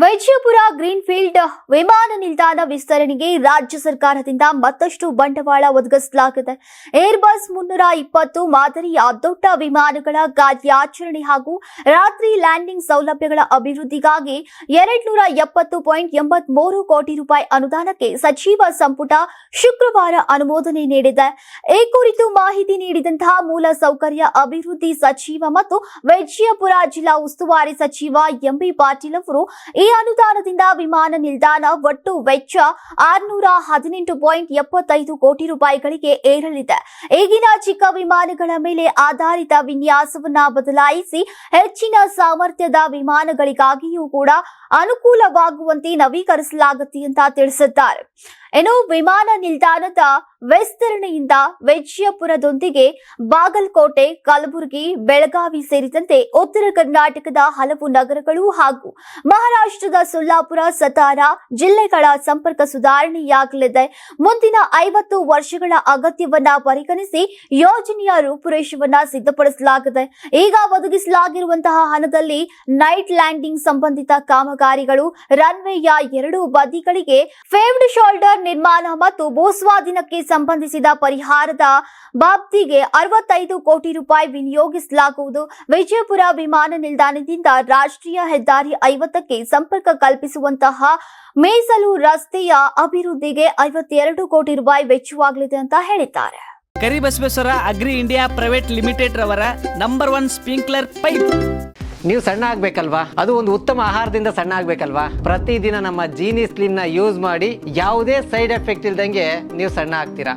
ವೈದ್ಯಪುರ greenfield ವಿಮಾನ ನಿಲ್ದಾಣ ವಿಸ್ತರಣೆಗೆ ರಾಜ್ಯ ಸರ್ಕಾರದಿಂದ ಮತ್ತಷ್ಟು ಬಂಡವಾಳ ಒದಗಿಸಲಾಗಿದೆ. ಏರ್ಬಸ್ ಮುನ್ನೂರ ಇಪ್ಪತ್ತು ಮಾದರಿಯ ದೊಡ್ಡ ವಿಮಾನಗಳ ಕಾರ್ಯಾಚರಣೆ ಹಾಗೂ ರಾತ್ರಿ ಲ್ಯಾಂಡಿಂಗ್ ಸೌಲಭ್ಯಗಳ ಅಭಿವೃದ್ಧಿಗಾಗಿ ಎರಡ್ನೂರ ಎಪ್ಪತ್ತು ಪಾಯಿಂಟ್ ಎಂಬತ್ಮೂರು ಕೋಟಿ ರೂಪಾಯಿ ಅನುದಾನಕ್ಕೆ ಸಚಿವ ಸಂಪುಟ ಶುಕ್ರವಾರ ಅನುಮೋದನೆ ನೀಡಿದೆ. ಈ ಕುರಿತು ಮಾಹಿತಿ ನೀಡಿದಂತಹ ಮೂಲ ಸೌಕರ್ಯ ಅಭಿವೃದ್ಧಿ ಸಚಿವ ಮತ್ತು ವೈಜಯಪುರ ಜಿಲ್ಲಾ ಉಸ್ತುವಾರಿ ಸಚಿವ ಎಂಬಿ ಪಾಟೀಲ್ ಅವರು ಈ ಅನುದಾನದಿಂದ ವಿಮಾನ ನಿಲ್ದಾಣ ಒಟ್ಟು ವೆಚ್ಚ ಆರ್ನೂರ ಹದಿನೆಂಟು ಪಾಯಿಂಟ್ ಎಪ್ಪತ್ತೈದು ಕೋಟಿ ರೂಪಾಯಿಗಳಿಗೆ ಏರಲಿದೆ. ಈಗಿನ ಚಿಕ್ಕ ವಿಮಾನಗಳ ಮೇಲೆ ಆಧಾರಿತ ವಿನ್ಯಾಸವನ್ನ ಬದಲಾಯಿಸಿ ಹೆಚ್ಚಿನ ಸಾಮರ್ಥ್ಯದ ವಿಮಾನಗಳಿಗಾಗಿಯೂ ಕೂಡ ಅನುಕೂಲವಾಗುವಂತೆ ನವೀಕರಿಸಲಾಗುತ್ತೆ ಅಂತ ತಿಳಿಸಿದ್ದಾರೆ. ಇನ್ನು ವಿಮಾನ ನಿಲ್ದಾಣದ ವಿಸ್ತರಣೆಯಿಂದ ವಿಜಯಪುರದೊಂದಿಗೆ ಬಾಗಲಕೋಟೆ, ಕಲಬುರಗಿ, ಬೆಳಗಾವಿ ಸೇರಿದಂತೆ ಉತ್ತರ ಕರ್ನಾಟಕದ ಹಲವು ನಗರಗಳು ಹಾಗೂ ಮಹಾರಾಷ್ಟ್ರದ ಸೊಲ್ಲಾಪುರ, ಸತಾರ ಜಿಲ್ಲೆಗಳ ಸಂಪರ್ಕ ಸುಧಾರಣೆಯಾಗಲಿದೆ. ಮುಂದಿನ ಐವತ್ತು ವರ್ಷಗಳ ಅಗತ್ಯವನ್ನ ಪರಿಗಣಿಸಿ ಯೋಜನೆಯ ರೂಪುರೇಷವನ್ನ ಸಿದ್ಧಪಡಿಸಲಾಗಿದೆ. ಈಗ ಒದಗಿಸಲಾಗಿರುವಂತಹ ಹಣದಲ್ಲಿ ನೈಟ್ ಲ್ಯಾಂಡಿಂಗ್ ಸಂಬಂಧಿತ ಕಾಮಗಾರಿಗಳು, ರನ್ವೇಯ ಎರಡು ಬದಿಗಳಿಗೆ ಫೇವ್ಡ್ ಶೋಲ್ಡರ್ ನಿರ್ಮಾಣ ಮತ್ತು ಭೂಸ್ವಾಧೀನಕ್ಕೆ ಸಂಬಂಧಿಸಿದ ಪರಿಹಾರದ ಬಾಬ್ತಿಗೆ ಅರವತ್ತೈದು ಕೋಟಿ ರೂಪಾಯಿ ವಿನಿಯೋಗಿಸಲಾಗುವುದು. ವಿಜಯಪುರ ವಿಮಾನ ನಿಲ್ದಾಣದಿಂದ ರಾಷ್ಟ್ರೀಯ ಹೆದ್ದಾರಿ ಐವತ್ತಕ್ಕೆ ಸಂಪರ್ಕ ಕಲ್ಪಿಸುವಂತಹ ಮೀಸಲು ರಸ್ತೆಯ ಅಭಿವೃದ್ಧಿಗೆ ಐವತ್ತೆರಡು ಕೋಟಿ ರೂಪಾಯಿ ವೆಚ್ಚವಾಗಲಿದೆ ಅಂತ ಹೇಳಿದ್ದಾರೆ. Karibasaveshwara agri India private limited ರವರ ನಂಬರ್ ಒನ್ ಸ್ಪ್ರಿಂಕ್ಲರ್ ಪೈಪ್. ನೀವು ಸಣ್ಣ ಆಗ್ಬೇಕಲ್ವಾ? ಅದು ಒಂದು ಉತ್ತಮ ಆಹಾರದಿಂದ ಸಣ್ಣ ಆಗ್ಬೇಕಲ್ವಾ? ಪ್ರತಿದಿನ ನಮ್ಮ ಜೀನಿ ಸ್ಲಿಮ್ನ ಯೂಸ್ ಮಾಡಿ ಯಾವುದೇ ಸೈಡ್ ಎಫೆಕ್ಟ್ ಇಲ್ದಂಗೆ ನೀವು ಸಣ್ಣ ಆಗ್ತೀರಾ?